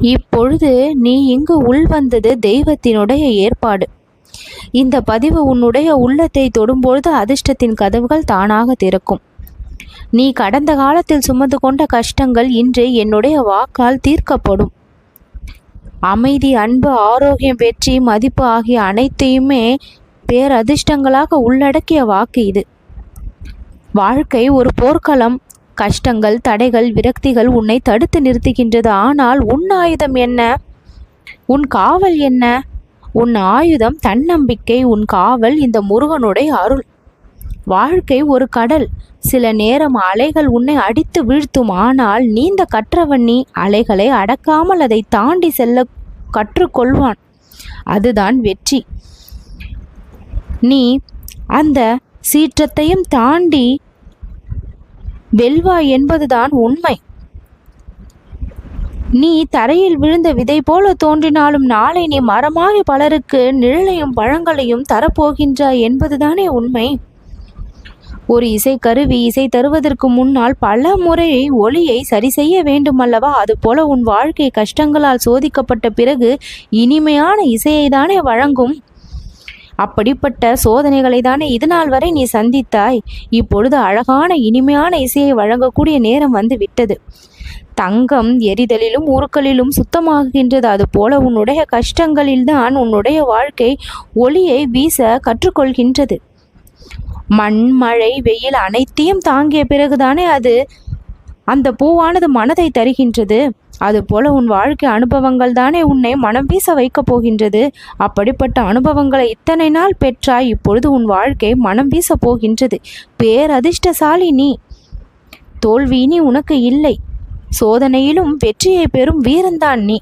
இப்பொழுது நீ இங்கு உள் வந்தது தெய்வத்தினுடைய ஏற்பாடு. இந்த பதிவு உன்னுடைய உள்ளத்தை தொடும்பொழுது அதிர்ஷ்டத்தின் கதவுகள் தானாக திறக்கும். நீ கடந்த காலத்தில் சுமந்து கொண்ட கஷ்டங்கள் இன்று என்னுடைய வாக்கால் தீர்க்கப்படும். அமைதி அன்பு ஆரோக்கியம் வெற்றி மதிப்பு ஆகிய அனைத்தையுமே பேரதிர்ஷ்டங்களாக உள்ளடக்கிய வாக்கு இது. வாழ்க்கை ஒரு போர்க்களம் கஷ்டங்கள் தடைகள் விரக்திகள் உன்னை தடுத்து நிறுத்துகின்றது. ஆனால் உன் ஆயுதம் என்ன? உன் காவல் என்ன? உன் ஆயுதம் தன்னம்பிக்கை உன் காவல் இந்த முருகனுடைய அருள். வாழ்க்கை ஒரு கடல். சில நேரம் அலைகள் உன்னை அடித்து வீழ்த்தும். ஆனால் நீந்த கற்றவன் நீ அலைகளை அடக்காமல் அதை தாண்டி செல்ல கற்றுக்கொள்வான். அதுதான் வெற்றி. நீ அந்த சீற்றத்தையும் தாண்டி வெல்வாய் என்பதுதான் உண்மை. நீ தரையில் விழுந்த விதை போல தோன்றினாலும் நாளை நீ மரமாகி பலருக்கு நிழலையும் பழங்களையும் தரப்போகின்றாய் என்பதுதானே உண்மை. ஒரு இசை கருவி இசை தருவதற்கு முன்னால் பல முறை ஒளியை சரி செய்ய வேண்டுமல்லவா? அதுபோல உன் வாழ்க்கை கஷ்டங்களால் சோதிக்கப்பட்ட பிறகு இனிமையான இசையை தானே வழங்கும். அப்படிப்பட்ட சோதனைகளை தானே இதுநாள் வரை நீ சந்தித்தாய். இப்பொழுது அழகான இனிமையான இசையை வழங்கக்கூடிய நேரம் வந்து விட்டது தங்கம் எரிதலிலும் உருக்களிலும் சுத்தமாகின்றது அதுபோல உன்னுடைய கஷ்டங்களில்தான் உன்னுடைய வாழ்க்கை ஒளியை வீச கற்றுக்கொள்கின்றது. மண் மழை வெயில் அனைத்தையும் தாங்கிய பிறகுதானே அது அந்த பூவானது மனதை தருகின்றது. அதுபோல உன் வாழ்க்கை அனுபவங்கள் தானே உன்னை மனம் வீச வைக்கப் போகின்றது. அப்படிப்பட்ட அனுபவங்களை இத்தனை நாள் பெற்றாய் இப்பொழுது உன் வாழ்க்கை மனம் வீச போகின்றது. பேரதிர்ஷ்டசாலி நீ. தோல்வி நீ உனக்கு இல்லை. சோதனையிலும் வெற்றியை பெறும் வீரன்தான் நீ.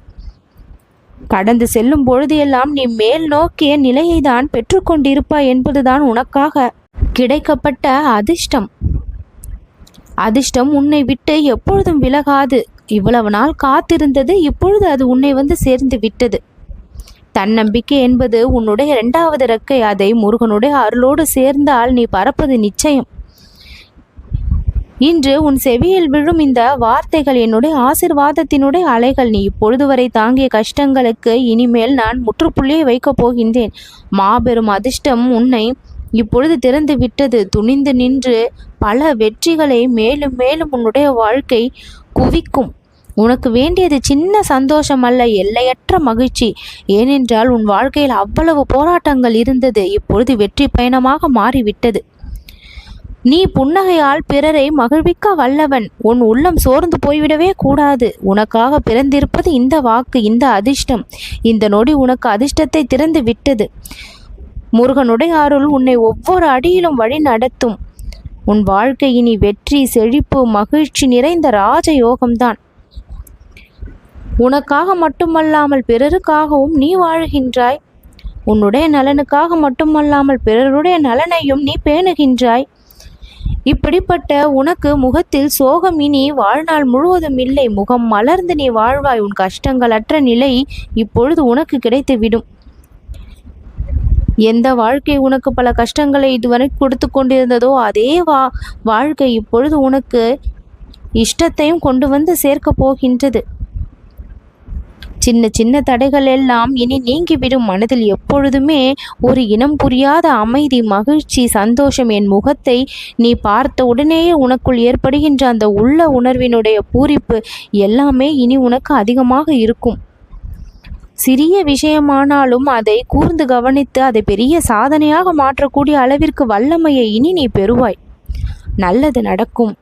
கடந்து செல்லும் பொழுதெல்லாம் நீ மேல் நோக்கிய நிலையை தான் பெற்றுக்கொண்டிருப்பாய் என்பதுதான் உனக்காக கிடைக்கப்பட்ட அதிர்ஷ்டம். அதிர்ஷ்டம் உன்னை விட்டு எப்பொழுதும் விலகாது. இவ்வளவு நாள் காத்திருந்தது இப்பொழுது அது உன்னை வந்து சேர்ந்து விட்டது. தன்னம்பிக்கை என்பது உன்னுடைய இரண்டாவது ரெக்கை அதை முருகனுடைய அருளோடு சேர்ந்தால் நீ பறப்பது நிச்சயம். இன்று உன் செவியில் விழும் இந்த வார்த்தைகள் என்னுடைய ஆசிர்வாதத்தினுடைய அலைகள். நீ இப்பொழுது வரை தாங்கிய கஷ்டங்களுக்கு இனிமேல் நான் முற்றுப்புள்ளியை வைக்கப் போகின்றேன். மாபெரும் அதிர்ஷ்டம் உன்னை இப்பொழுது திறந்து விட்டது. துணிந்து நின்று பல வெற்றிகளை மேலும் மேலும் உன்னுடைய வாழ்க்கை குவிக்கும். உனக்கு வேண்டியது சின்ன சந்தோஷம் அல்ல எல்லையற்ற மகிழ்ச்சி. ஏனென்றால் உன் வாழ்க்கையில் அவ்வளவு போராட்டங்கள் இருந்தது இப்பொழுது வெற்றி பயணமாக மாறிவிட்டது. நீ புன்னகையால் பிறரை மகிழ்விக்க வல்லவன். உன் உள்ளம் சோர்ந்து போய்விடவே கூடாது. உனக்காக பிறந்திருப்பது இந்த வாக்கு இந்த அதிர்ஷ்டம். இந்த நொடி உனக்கு அதிர்ஷ்டத்தை திறந்து விட்டது. முருகனுடைய அருள் உன்னை ஒவ்வொரு அடியிலும் வழி நடத்தும் உன் வாழ்க்கை இனி வெற்றி செழிப்பு மகிழ்ச்சி நிறைந்த ராஜ யோகம்தான் உனக்காக மட்டுமல்லாமல் பிறருக்காகவும் நீ வாழ்கின்றாய். உன்னுடைய நலனுக்காக மட்டுமல்லாமல் பிறருடைய நலனையும் நீ பேணுகின்றாய். இப்படிப்பட்ட உனக்கு முகத்தில் சோகம் இனி வாழ்நாள் முழுவதும் இல்லை. முகம் மலர்ந்து நீ வாழ்வாய். உன் கஷ்டங்களற்ற நிலை இப்பொழுது உனக்கு கிடைத்துவிடும். எந்த வாழ்க்கை உனக்கு பல கஷ்டங்களை இதுவரை கொடுத்து கொண்டிருந்ததோ அதே வா வாழ்க்கை இப்பொழுது உனக்கு இஷ்டத்தையும் கொண்டு வந்து சேர்க்கப் போகின்றது. சின்ன சின்ன தடைகள் எல்லாம் இனி நீங்கிவிடும் மனதில் எப்பொழுதுமே ஒரு இனம் புரியாத அமைதி மகிழ்ச்சி சந்தோஷம் என் முகத்தை நீ பார்த்த உடனேயே உனக்குள் ஏற்படுகின்ற அந்த உள்ள உணர்வினுடைய பூரிப்பு எல்லாமே இனி உனக்கு அதிகமாக இருக்கும். சிறிய விஷயமானாலும் அதை கூர்ந்து கவனித்து அதை பெரிய சாதனையாக மாற்றக்கூடிய அளவிற்கு வல்லமையை இனி நீ பெறுவாய். நல்லது நடக்கும்.